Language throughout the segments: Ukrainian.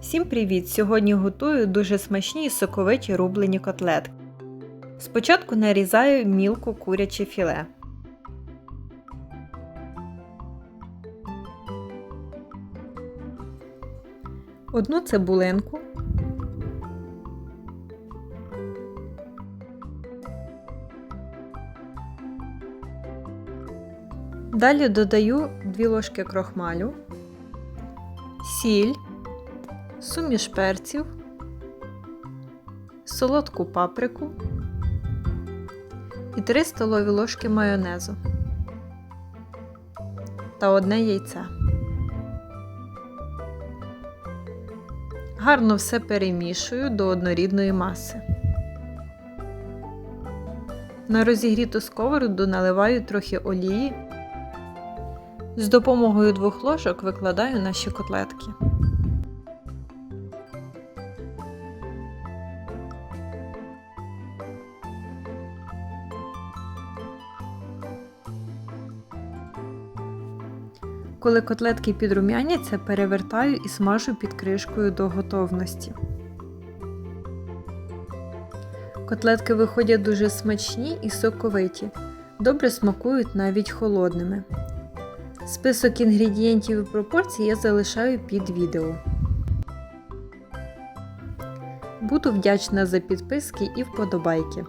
Всім привіт! Сьогодні готую дуже смачні і соковиті рублені котлетки. Спочатку нарізаю мілко куряче філе. Одну цибулинку. Далі додаю 2 ложки крохмалю, сіль, суміш перців, солодку паприку і 3 столові ложки майонезу та одне яйце. Гарно все перемішую до однорідної маси. На розігріту сковороду наливаю трохи олії. З допомогою двох ложок викладаю наші котлетки. Коли котлетки підрумяняться, перевертаю і смажу під кришкою до готовності. Котлетки виходять дуже смачні і соковиті, добре смакують навіть холодними. Список інгредієнтів і пропорцій я залишаю під відео. Буду вдячна за підписки і вподобайки.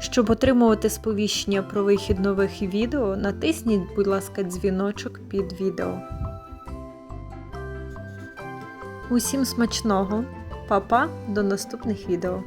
Щоб отримувати сповіщення про вихід нових відео, натисніть, будь ласка, дзвіночок під відео. Усім смачного! Па-па, до наступних відео!